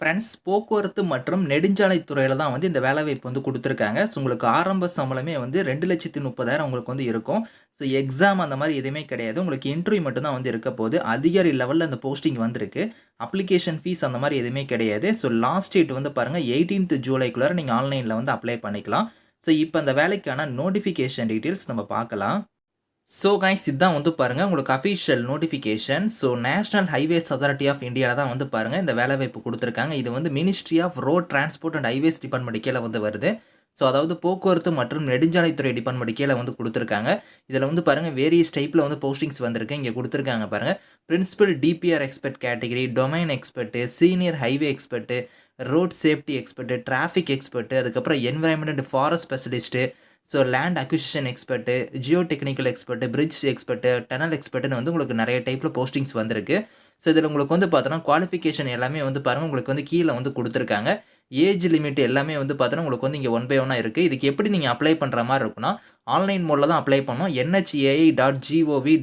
Friends போக்குவரத்து மற்றும் நெடுஞ்சாலைத்துறையில தான் வந்து இந்த வேலைவாய்ப்பு வந்து கொடுத்துருக்காங்க ஸோ உங்களுக்கு ஆரம்ப சம்பளமே வந்து 2,30,000 உங்களுக்கு வந்து இருக்கும். ஸோ எக்ஸாம் அந்த மாதிரி எதுவுமே கிடையாது. உங்களுக்கு இன்டர்வியூ மட்டும்தான் வந்து இருக்க போது. அதிகாரி லெவலில் அந்த போஸ்டிங் வந்திருக்கு. அப்ளிகேஷன் ஃபீஸ் அந்த மாதிரி எதுவுமே கிடையாது. ஸோ லாஸ்ட் டேட் வந்து பாருங்கள் எயிட்டீன்த் ஜூலைக்குள்ளார நீங்கள் ஆன்லைனில் வந்து அப்ளை பண்ணிக்கலாம். ஸோ இப்போ அந்த வேலைக்கான நோட்டிஃபிகேஷன் டீட்டெயில்ஸ் நம்ம பார்க்கலாம். ஸோ கைஸ் இதான் வந்து பாருங்கள் உங்களுக்கு official notification. So national highways authority of இந்தியாவில் தான் வந்து பாருங்கள் இந்த வேலைவாய்ப்பு கொடுத்துருக்காங்க இது வந்து ministry of road transport and highways department கீழே வந்து வருது. ஸோ அதாவது போக்குவரத்து மற்றும் நெடுஞ்சாலைத்துறை டிபார்ட்மெண்ட் கீழே வந்து கொடுத்துருக்காங்க இதில் வந்து பாருங்க வேரியஸ் டைப்பில் வந்து போஸ்டிங்ஸ் வந்திருக்கு. இங்கே கொடுத்துருக்காங்க பாருங்கள் principal DPR expert category, domain expert senior highway expert road safety expert traffic expert அதுக்கப்புறம் environment and forest specialist so land acquisition expert, geo technical expert, bridge expert tunnel எக்ஸ்பர்ட்டுன்னு வந்து உங்களுக்கு நிறைய டைப்ல போஸ்டிங்ஸ் வந்திருக்கு. ஸோ இதில் உங்களுக்கு வந்து பார்த்தோன்னா குவாலிஃபிகேஷன் எல்லாமே வந்து பாருங்கள் உங்களுக்கு வந்து கீழே வந்து கொடுத்துருக்காங்க ஏஜ் லிமிட் எல்லாமே வந்து பார்த்தோன்னா உங்களுக்கு வந்து இங்கே ஒன் பை ஒன்னாக இருக்குது இதுக்கு எப்படி நீங்கள் அப்ளை பண்ணுற மாதிரி இருக்கும்னா, ஆன்லைன் மோடில் தான் அப்ளை பண்ணணும்.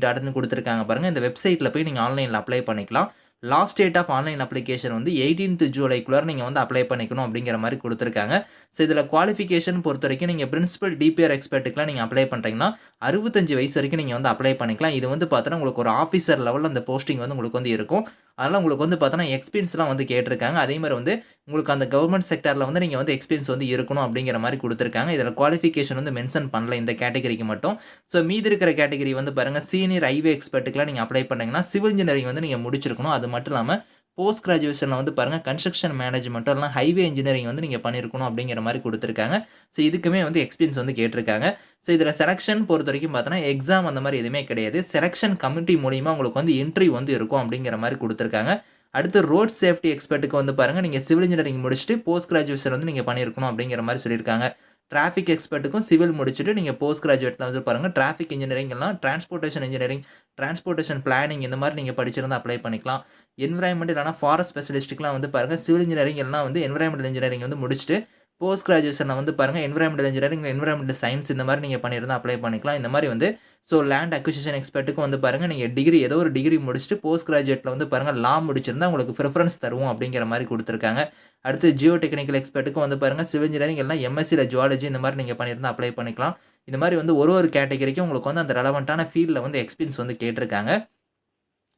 டாட்னு கொடுத்துருக்காங்க பாருங்கள் இந்த வெப்சைட்டில் போய் நீங்கள் ஆன்லைனில் அப்ளை பண்ணிக்கலாம். Last date of online application வந்து எயிட்டீன்த் ஜூலைக்குள்ளே நீங்கள் வந்து அப்ளை பண்ணிக்கணும் அப்படிங்கிற மாதிரி கொடுத்துருக்காங்க ஸோ இதில் குவாலிஃபிகேஷன் பொறுத்த வரைக்கும் நீங்கள் பிரின்சிபல் டிபிஆர் எக்ஸ்பெர்ட்க்குலாம் நீங்கள் அப்ளை பண்ணுறீங்கன்னா அறுபத்தஞ்சு வயசு வரைக்கும் நீங்கள் வந்து அப்ளை பண்ணிக்கலாம். இது வந்து பார்த்தோன்னா உங்களுக்கு ஒரு ஆஃபீஸர் லெவலில் அந்த போஸ்டிங் வந்து உங்களுக்கு வந்து இருக்கும். அதெல்லாம் உங்களுக்கு வந்து பார்த்தோன்னா எக்ஸ்பீரியன்ஸ்லாம் வந்து கேட்டிருக்காங்க. அதே மாதிரி வந்து உங்களுக்கு அந்த கவர்மெண்ட் செக்டரில் வந்து நீங்கள் வந்து எக்ஸ்பீரியன்ஸ் வந்து இருக்கணும் அப்படிங்கிற மாதிரி கொடுத்துருக்காங்க இதில் குவாலிஃபிகேஷன் வந்து மென்ஷன் பண்ணல இந்த கேட்டகரிக்கு மட்டும். ஸோ மீதி இருக்கிற கேட்டகரி வந்து பாருங்க சீனியர் ஹைவே எக்ஸ்பர்ட்டுக்கெலாம் நீங்கள் அப்ளை பண்ணீங்கன்னா, சிவில் இன்ஜினியரிங் வந்து நீங்கள் முடிச்சிருக்கணும். அது மட்டும் இல்லாமல் போஸ்ட் கிராஜுவேஷனில் வந்து பாருங்கள் கன்ஸ்ட்ரக்ஷன் மேனேஜ்மெண்ட்டோ இல்லைனா ஹைவே இன்ஜினியரிங் வந்து நீங்கள் பண்ணியிருக்கணும் அப்படிங்கிற மாதிரி கொடுத்துருக்காங்க ஸோ இதுக்குமே வந்து எக்ஸ்பீரியன்ஸ் வந்து கேட்டிருக்காங்க. ஸோ இதில் செலெக்ஷன் பொறுத்த வரைக்கும் பார்த்தோன்னா, எக்ஸாம் அந்த மாதிரி எதுவுமே கிடையாது. செலெக்ஷன் கமிட்டி மூலிமா உங்களுக்கு வந்து இன்ட்ரிவ் வந்து இருக்கும் அப்படிங்கிற மாதிரி கொடுத்துருக்காங்க அடுத்து ரோட் சேஃப்டி எக்ஸ்பர்ட்டுக்கு வந்து பாருங்கள் நீங்கள் சிவில் இன்ஜினியரிங் முடிச்சுட்டு போஸ்ட் கிராஜுவேஷன் வந்து நீங்கள் பண்ணியிருக்கணும் அப்படிங்கிற மாதிரி சொல்லியிருக்காங்க. டிராஃபிக் எக்ஸ்பர்ட்டுக்கும் சிவில் முடிச்சுட்டு நீங்கள் போஸ்ட் கிராஜுவேட்லாம் வந்து பாருங்கள் டிராஃபிக் இன்ஜினியரிங் எல்லாம் டிரான்ஸ்போர்ட்டேஷன் இன்ஜினியரிங், டிரான்ஸ்போர்ட்டேஷன் பிளானிங் இந்த மாதிரி நீங்கள் படிச்சிருந்தால் அப்ளை பண்ணிக்கலாம். என்விரான்மெண்ட் இல்லைனா ஃபாரஸ்ட் ஸ்பெஷலிஸ்ட்டுக்குலாம் வந்து பாருங்க சிவில் இன்ஜினியரிங் எல்லாம் வந்து என்விரான்மெண்டல் இன்ஜினியரிங் வந்து முடிச்சுட்டு போஸ்ட் கிராஜுவேஷன்ல வந்து பாருங்க என்வைரன்மென்டல் இன்ஜினியரிங், என்வைரன்மென்டல் சயின்ஸ் இந்த மாதிரி நீங்கள் பண்ணியிருந்தா அப்ளை பண்ணிக்கலாம். இந்த மாதிரி வந்து ஸோ லேண்ட் அக்விசிஷன் எக்ஸ்பெர்ட்க்கும் வந்து பாருங்க நீங்கள் டிகிரி ஏதோ ஒரு டிகிரி முடிச்சுட்டு போஸ்ட் கிராஜுவேட்டில் வந்து பாருங்கள் லா முடிச்சிருந்தா உங்களுக்கு ப்ரிஃபரன்ஸ் தருவோம் அப்படிங்கிற மாதிரி கொடுத்துருக்காங்க அடுத்து ஜியோ டெக்னிக்கல் எக்ஸ்பர்ட்டுக்கும் வந்து பாருங்கள் சிவில் இன்ஜினியரிங் எல்லாம் எம்எஸ்சியில் ஜுவாலஜி இந்த மாதிரி நீங்கள் பண்ணியிருந்தால் அப்ளை பண்ணிக்கலாம். இந்த மாதிரி வந்து ஒரு ஒரு கேட்டகரிக்கும் உங்களுக்கு வந்து அந்த ரெலவெண்ட்டான ஃபீல்டில் வந்து எக்ஸ்பீரியன்ஸ் வந்து கேட்டிருக்காங்க.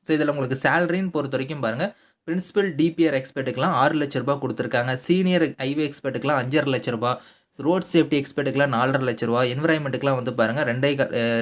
ஸோ இதில் உங்களுக்கு சேலரின்னு பொறுத்த வரைக்கும் பாருங்கள் பிரின்சிபல் டிபிஆர் எக்ஸ்பர்ட்டுக்கெலாம் ஆறு லட்ச ரூபா கொடுத்துருக்காங்க சீனியர் ஹைவே எக்ஸ்பெர்ட்க்குலாம் ரூ. 5,50,000 ரோட் சேஃப்டி எக்ஸ்பர்ட்டுக்கெலாம் நாலரை லட்ச ரூபா என்வரான்மெண்ட்டுக்கெலாம் வந்து பாருங்கள் ரெண்டே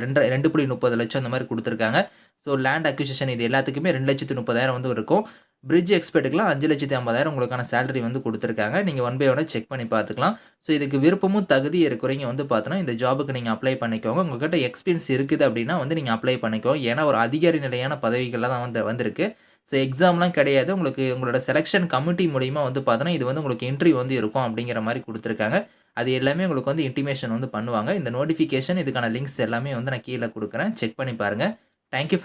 ரெண்ட ரெண்டு புள்ளி முப்பது லட்சம் அந்த மாதிரி கொடுத்துருக்காங்க ஸோ லேண்ட் அக்யூசேஷன் இது எல்லாத்துக்குமே 2,30,000 வந்து இருக்கும். பிரிட்ஜ் எக்ஸ்பெக்ட்டுக்கெல்லாம் அஞ்சு லட்சத்தி ஐம்பதாயிரம் உங்களுக்கான சேலரி வந்து கொடுத்துருக்காங்க நீங்கள் ஒன் பை ஒன்னா செக் பண்ணி பார்த்துக்கலாம். ஸோ இதுக்கு விருப்பமும் தகுதி இருக்கிறவங்க வந்து பார்த்தோன்னா, இந்த ஜாபுக்கு நீங்கள் அப்ளை பண்ணிக்கோங்க. உங்கள்கிட்ட எக்ஸ்பீரியன்ஸ் இருக்குது அப்படின்னா வந்து நீங்கள் அப்ளை பண்ணிக்கோங்க. ஏன்னா ஒரு அதிகாரி நிலையான பதவிகள்லாம் தான் வந்து வந்திருக்கு. ஸோ எக்ஸாம்லாம் கிடையாது. உங்களுக்கு உங்களோட செலக்ஷன் கமிட்டி மூலிமா வந்து பார்த்தோன்னா, இது வந்து உங்களுக்கு இன்டர்வியூ வந்து இருக்கும் அப்படிங்கிற மாதிரி கொடுத்துருக்காங்க அது எல்லாமே உங்களுக்கு வந்து இன்டிமேஷன் வந்து பண்ணுவாங்க. இந்த நோட்டிஃபிகேஷன் இதுக்கான லிங்க்ஸ் எல்லாமே வந்து நான் கீழே கொடுக்குறேன் செக் பண்ணி பாருங்கள் தேங்க் யூ